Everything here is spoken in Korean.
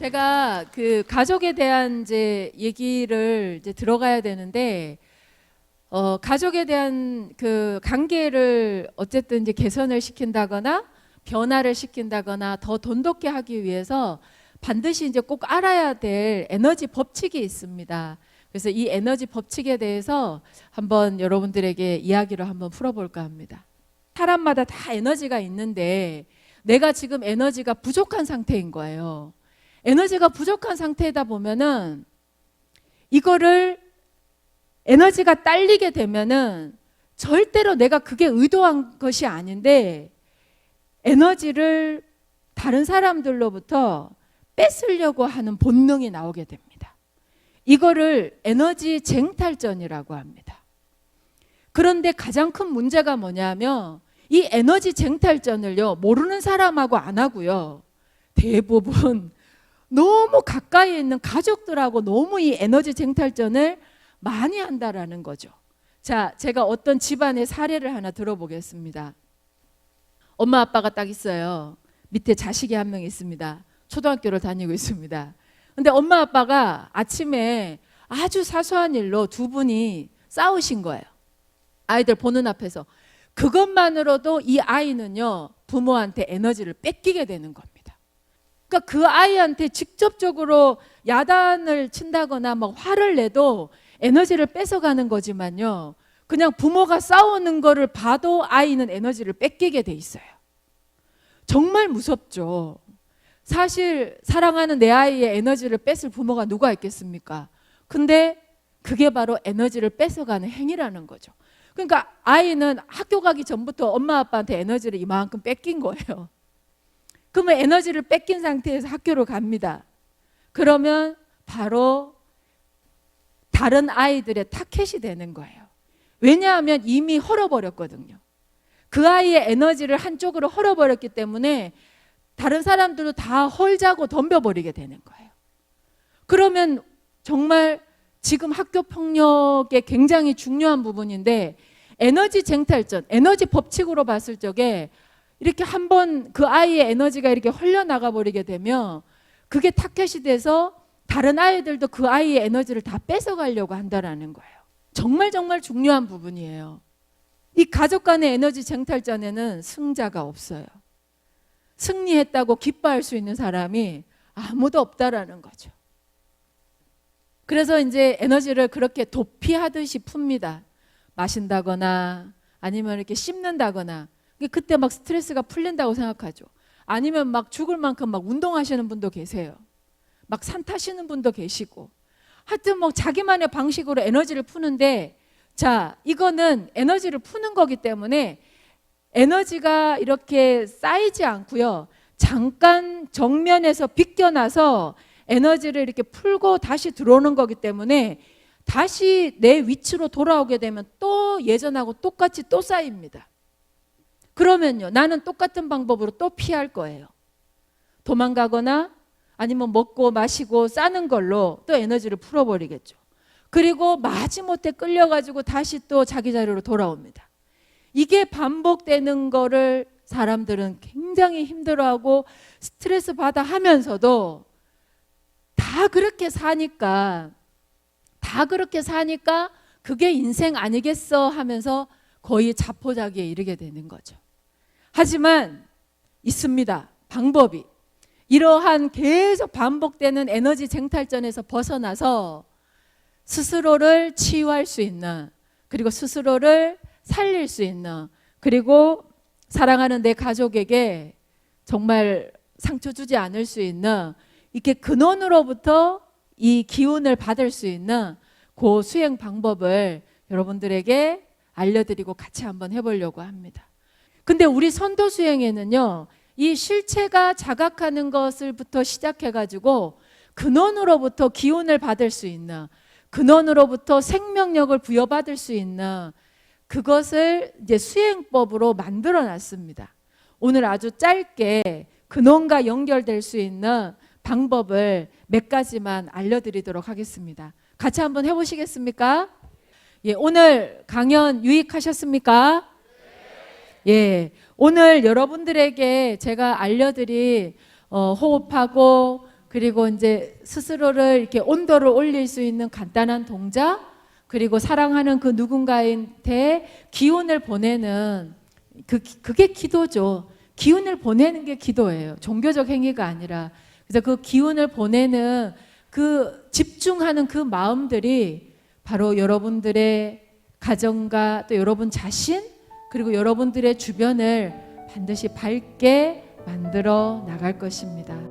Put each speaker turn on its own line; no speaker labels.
제가 그 가족에 대한 이제 얘기를 이제 들어가야 되는데 어 가족에 대한 그 관계를 어쨌든 이제 개선을 시킨다거나 변화를 시킨다거나 더 돈독게 하기 위해서 반드시 이제 꼭 알아야 될 에너지 법칙이 있습니다. 그래서 이 에너지 법칙에 대해서 한번 여러분들에게 이야기를 한번 풀어볼까 합니다. 사람마다 다 에너지가 있는데 내가 지금 에너지가 부족한 상태인 거예요. 에너지가 부족한 상태다 보면은 이거를 에너지가 딸리게 되면은 절대로 내가 그게 의도한 것이 아닌데 에너지를 다른 사람들로부터 뺏으려고 하는 본능이 나오게 됩니다. 이거를 에너지 쟁탈전이라고 합니다. 그런데 가장 큰 문제가 뭐냐면 이 에너지 쟁탈전을요 모르는 사람하고 안 하고요 대부분 너무 가까이 있는 가족들하고 너무 이 에너지 쟁탈전을 많이 한다라는 거죠. 자, 제가 어떤 집안의 사례를 하나 들어보겠습니다. 엄마 아빠가 딱 있어요. 밑에 자식이 한 명 있습니다. 초등학교를 다니고 있습니다. 근데 엄마 아빠가 아침에 아주 사소한 일로 두 분이 싸우신 거예요. 아이들 보는 앞에서. 그것만으로도 이 아이는요, 부모한테 에너지를 뺏기게 되는 겁니다. 그러니까 그 아이한테 직접적으로 야단을 친다거나 막 화를 내도 에너지를 뺏어가는 거지만요. 그냥 부모가 싸우는 거를 봐도 아이는 에너지를 뺏기게 돼 있어요. 정말 무섭죠. 사실 사랑하는 내 아이의 에너지를 뺏을 부모가 누가 있겠습니까? 근데 그게 바로 에너지를 뺏어가는 행위라는 거죠. 그러니까 아이는 학교 가기 전부터 엄마 아빠한테 에너지를 이만큼 뺏긴 거예요. 그러면 에너지를 뺏긴 상태에서 학교로 갑니다. 그러면 바로 다른 아이들의 타켓이 되는 거예요. 왜냐하면 이미 헐어버렸거든요. 그 아이의 에너지를 한쪽으로 헐어버렸기 때문에 다른 사람들도 다 헐자고 덤벼버리게 되는 거예요. 그러면 정말 지금 학교 폭력의 굉장히 중요한 부분인데 에너지 쟁탈전, 에너지 법칙으로 봤을 적에 이렇게 한번 그 아이의 에너지가 이렇게 흘려나가 버리게 되면 그게 타켓이 돼서 다른 아이들도 그 아이의 에너지를 다 뺏어가려고 한다라는 거예요. 정말 정말 중요한 부분이에요. 이 가족 간의 에너지 쟁탈전에는 승자가 없어요. 승리했다고 기뻐할 수 있는 사람이 아무도 없다라는 거죠. 그래서 이제 에너지를 그렇게 도피하듯이 풉니다. 마신다거나 아니면 이렇게 씹는다거나 그때 막 스트레스가 풀린다고 생각하죠. 아니면 막 죽을 만큼 막 운동하시는 분도 계세요. 막 산 타시는 분도 계시고. 하여튼 뭐 자기만의 방식으로 에너지를 푸는데 자, 이거는 에너지를 푸는 거기 때문에 에너지가 이렇게 쌓이지 않고요. 잠깐 정면에서 비껴나서 에너지를 이렇게 풀고 다시 들어오는 거기 때문에 다시 내 위치로 돌아오게 되면 또 예전하고 똑같이 또 쌓입니다. 그러면요, 나는 똑같은 방법으로 또 피할 거예요. 도망가거나 아니면 먹고 마시고 싸는 걸로 또 에너지를 풀어버리겠죠. 그리고 마지못해 끌려가지고 다시 또 자기 자리로 돌아옵니다. 이게 반복되는 거를 사람들은 굉장히 힘들어하고 스트레스 받아 하면서도 다 그렇게 사니까 다 그렇게 사니까 그게 인생 아니겠어 하면서 거의 자포자기에 이르게 되는 거죠. 하지만 있습니다. 방법이. 이러한 계속 반복되는 에너지 쟁탈전에서 벗어나서 스스로를 치유할 수 있는 그리고 스스로를 살릴 수 있는 그리고 사랑하는 내 가족에게 정말 상처 주지 않을 수 있는 이렇게 근원으로부터 이 기운을 받을 수 있는 그 수행 방법을 여러분들에게 알려드리고 같이 한번 해보려고 합니다. 근데 우리 선도 수행에는요, 이 실체가 자각하는 것을부터 시작해가지고 근원으로부터 기운을 받을 수 있는 근원으로부터 생명력을 부여받을 수 있는 그것을 이제 수행법으로 만들어 놨습니다. 오늘 아주 짧게 근원과 연결될 수 있는 방법을 몇 가지만 알려드리도록 하겠습니다. 같이 한번 해보시겠습니까? 예, 오늘 강연 유익하셨습니까? 예, 오늘 여러분들에게 제가 알려드린 어, 호흡하고 그리고 이제 스스로를 이렇게 온도를 올릴 수 있는 간단한 동작, 그리고 사랑하는 그 누군가한테 기운을 보내는 그 그게 기도죠. 기운을 보내는 게 기도예요. 종교적 행위가 아니라 그래서 그 기운을 보내는 그 집중하는 그 마음들이 바로 여러분들의 가정과 또 여러분 자신 그리고 여러분들의 주변을 반드시 밝게 만들어 나갈 것입니다.